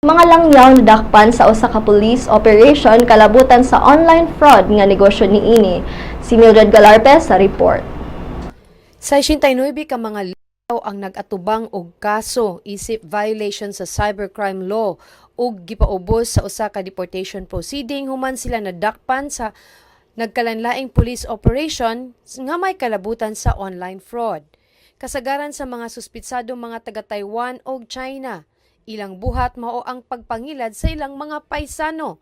Mga langyaw na dakpan sa usa ka police operation kalabutan sa online fraud nga negosyo niini. Si Mildred Galarpe sa report. Sa 69 ka mga liyaw ang nag-atubang og kaso isip violation sa cybercrime law ug gipaubos sa usa ka deportation proceeding human sila nadakpan sa nagkalanlaing police operation nga may kalabutan sa online fraud. Kasagaran sa mga suspitsado mga taga Taiwan o China, ilang buhat mao ang pagpangilad sa ilang mga paisano.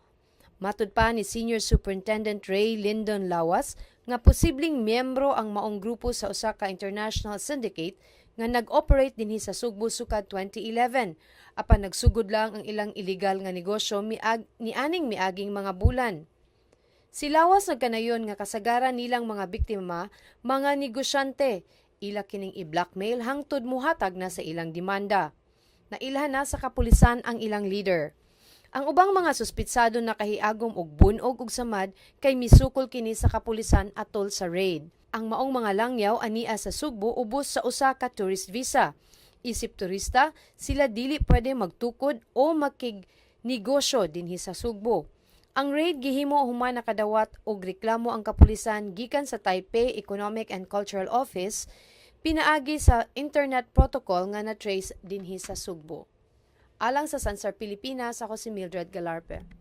Matud pa ni Senior Superintendent Ray Lyndon Lawas nga posibleng miyembro ang maong grupo sa usa ka international syndicate nga nag-operate dinhi sa Sugbo sukad 2011 apan nagsugod lang ang ilang illegal nga negosyo miag ni aning miaging mga bulan. Si Lawas nagkanayon nga kasagaran nilang mga biktima mga negosyante ila kining i-blackmail hangtod muhatag na sa ilang demanda. Nailhan na sa kapulisan ang ilang leader. Ang ubang mga suspitsado na kahiagom og bunog ug samad kay misukol kini sa kapulisan atol sa raid. Ang maong mga langyaw ania sa Sugbo ubos sa usa ka tourist visa. Isip turista, sila dili pwede magtukod o makig negosyo dinhi sa Sugbo. Ang raid gihimo human nakadawat og reklamo ang kapulisan gikan sa Taipei Economic and Cultural Office pinaagi sa internet protocol nga na-trace dinhi sa Sugbo. Alang sa Sansar Pilipinas, ako si Mildred Galarpe.